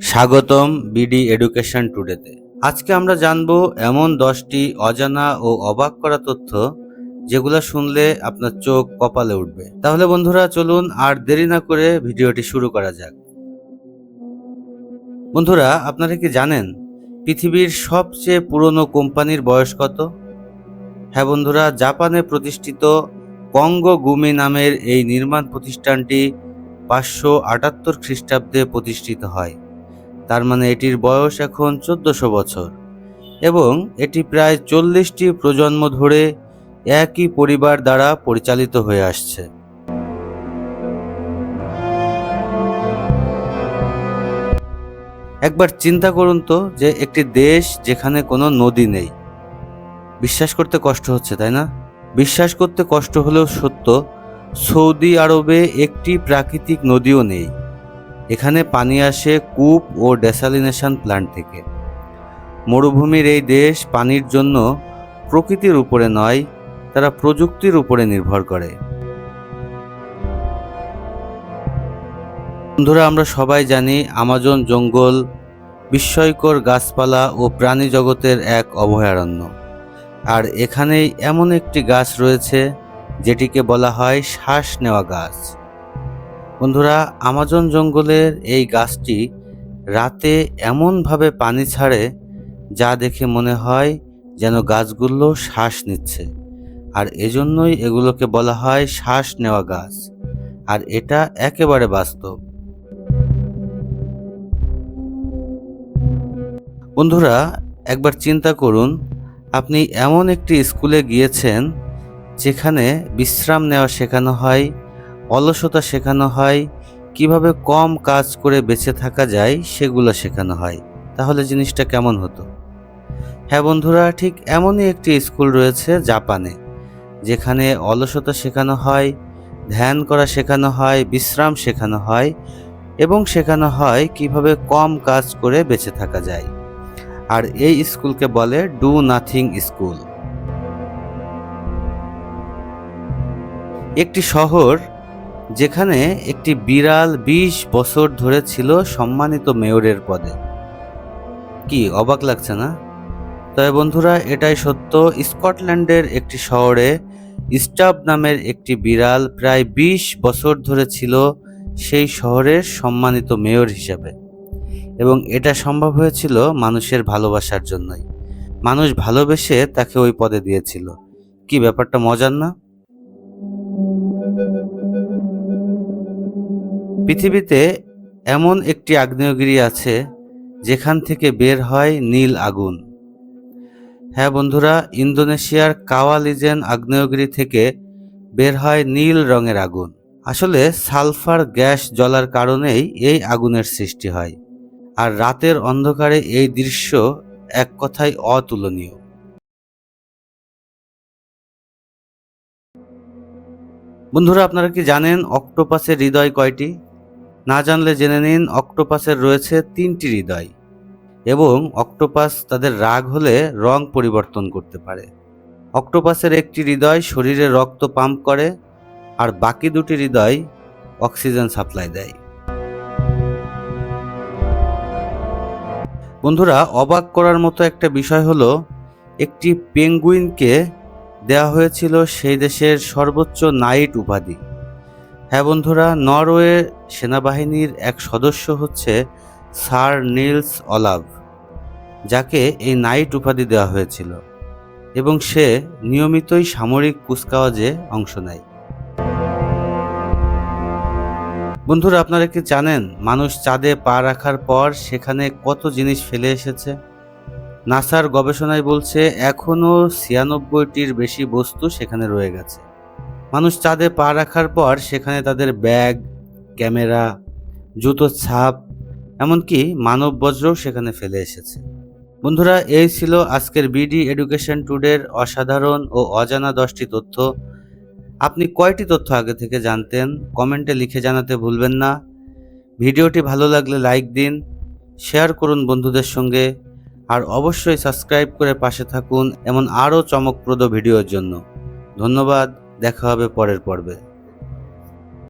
স্বাগতম BD education টুডেতে। আজকে আমরা জানব এমন দশটি অজানা ও অবাক করা তথ্য যেগুলো শুনলে আপনার চোখ কপালে উঠবে। তাহলে বন্ধুরা চলুন আর দেরি না করে ভিডিওটি শুরু করা যাক। বন্ধুরা, আপনারা কি জানেন পৃথিবীর সবচেয়ে পুরনো কোম্পানির বয়স কত? হ্যাঁ বন্ধুরা, জাপানে প্রতিষ্ঠিত কঙ্গো গুমি নামের এই নির্মাণ প্রতিষ্ঠানটি পাঁচশো আটাত্তর খ্রিস্টাব্দে প্রতিষ্ঠিত হয়। তার মানে এটির বয়স এখন চোদ্দশো বছর। এবং এটি প্রায় চল্লিশটি প্রজন্ম ধরে একই পরিবার দ্বারা পরিচালিত হয়ে আসছে। একবার চিন্তা করুন তো যে একটি দেশ যেখানে কোনো নদী নেই। বিশ্বাস করতে কষ্ট হচ্ছে, তাই না? বিশ্বাস করতে কষ্ট হলেও সত্য, সৌদি আরবে একটি প্রাকৃতিক নদীও নেই। এখানে পানি আসে কূপ ও ডেসালিনেশন প্ল্যান্ট থেকে। মরুভূমির এই দেশ পানির জন্য প্রকৃতির উপরে নয়, তারা প্রযুক্তির উপরে নির্ভর করে। বন্ধুরা, আমরা সবাই জানি আমাজন জঙ্গল বিস্ময়কর গাছপালা ও প্রাণী জগতের এক অভয়ারণ্য। আর এখানেই এমন একটি গাছ রয়েছে, যেটিকে বলা হয় শ্বাস নেওয়া গাছ। বন্ধুরা, আমাজন জঙ্গলের এই গাছটি রাতে এমনভাবে পানি ছাড়ে যা দেখে মনে হয় যেন গাছগুলো শ্বাস নিচ্ছে। আর এজন্যই এগুলোকে বলা হয় শ্বাস নেওয়া গাছ। আর এটা একেবারে বাস্তব। বন্ধুরা, একবার চিন্তা করুন, আপনি এমন একটি স্কুলে গিয়েছেন যেখানে বিশ্রাম নেওয়া শেখানো হয় অলসতা শেখানো হয়, কীভাবে কম কাজ করে বেঁচে থাকা যায় সেগুলো শেখানো হয়। তাহলে জিনিসটা কেমন হতো? হ্যাঁ বন্ধুরা, ঠিক এমনই একটি স্কুল রয়েছে জাপানে, যেখানে অলসতা শেখানো হয়, ধ্যান করা শেখানো হয়, বিশ্রাম শেখানো হয় এবং শেখানো হয় কীভাবে কম কাজ করে বেঁচে থাকা যায়। আর এই স্কুলকে বলে ডু নাথিং স্কুল। একটি শহর যেখানে একটি বিড়াল ২০ বছর ধরে ছিল সম্মানিত মেয়রের পদে। কি, অবাক লাগছে না? তবে বন্ধুরা, এটাই সত্য। স্কটল্যান্ডের একটি শহরে স্টাব নামের একটি বিড়াল প্রায় ২০ বছর ধরে ছিল সেই শহরের সম্মানিত মেয়র হিসেবে। এবং এটা সম্ভব হয়েছিল মানুষের ভালোবাসার জন্যই। মানুষ ভালোবেসে তাকে ওই পদে দিয়েছিল। কি, ব্যাপারটা মজার না? পৃথিবীতে এমন একটি আগ্নেয়গিরি আছে যেখান থেকে বের হয় নীল আগুন। হ্যাঁ বন্ধুরা, ইন্দোনেশিয়ার কাওয়ালিজেন আগ্নেয়গিরি থেকে বের হয় নীল রঙের আগুন। আসলে সালফার গ্যাস জ্বলার কারণেই এই আগুনের সৃষ্টি হয়। আর রাতের অন্ধকারে এই দৃশ্য এক কথায় অতুলনীয়। বন্ধুরা, আপনারা কি জানেন অক্টোপাসের হৃদয় কয়টি? না জানলে জেনে নিন, অক্টোপাসের রয়েছে তিনটি হৃদয় এবং অক্টোপাস তাদের রাগ হলে রং পরিবর্তন করতে পারে। অক্টোপাসের একটি হৃদয় শরীরে রক্ত পাম্প করে আর বাকি দুটি হৃদয় অক্সিজেন সাপ্লাই দেয়। বন্ধুরা, অবাক করার মতো একটা বিষয় হলো, একটি পেঙ্গুইনকে দেওয়া হয়েছিল সেই দেশের সর্বোচ্চ নাইট উপাধি। হ্যাঁ বন্ধুরা, নরওয়ে সেনাবাহিনীর এক সদস্য হচ্ছে স্যার নীলস অলাভ, যাকে এই নাইট উপাধি দেওয়া হয়েছিল, এবং সে নিয়মিতই সামরিক কুচকাওয়াজে অংশ নেয়। বন্ধুরা, আপনারা কি জানেন মানুষ চাঁদে পা রাখার পর সেখানে কত জিনিস ফেলে এসেছে? নাসার গবেষণায় বলছে এখনও ছিয়ানব্বইটির বেশি বস্তু সেখানে রয়ে গেছে। মানুষ চাঁদে পা রাখার পর সেখানে তাদের ব্যাগ ক্যামেরা, জুতো ছাপ, এমনকি মানব বজ্রও সেখানে ফেলে এসেছে। বন্ধুরা, এই ছিল আজকের বিডি এডুকেশন টুডের অসাধারণ ও অজানা দশটি তথ্য। আপনি কয়টি তথ্য আগে থেকে জানতেন, কমেন্টে লিখে জানাতে ভুলবেন না। ভিডিওটি ভালো লাগলে লাইক দিন, শেয়ার করুন বন্ধুদের সঙ্গে, আর অবশ্যই সাবস্ক্রাইব করে পাশে থাকুন এমন আরও চমকপ্রদ ভিডিওর জন্য। ধন্যবাদ, দেখা হবে পরের পর্বে।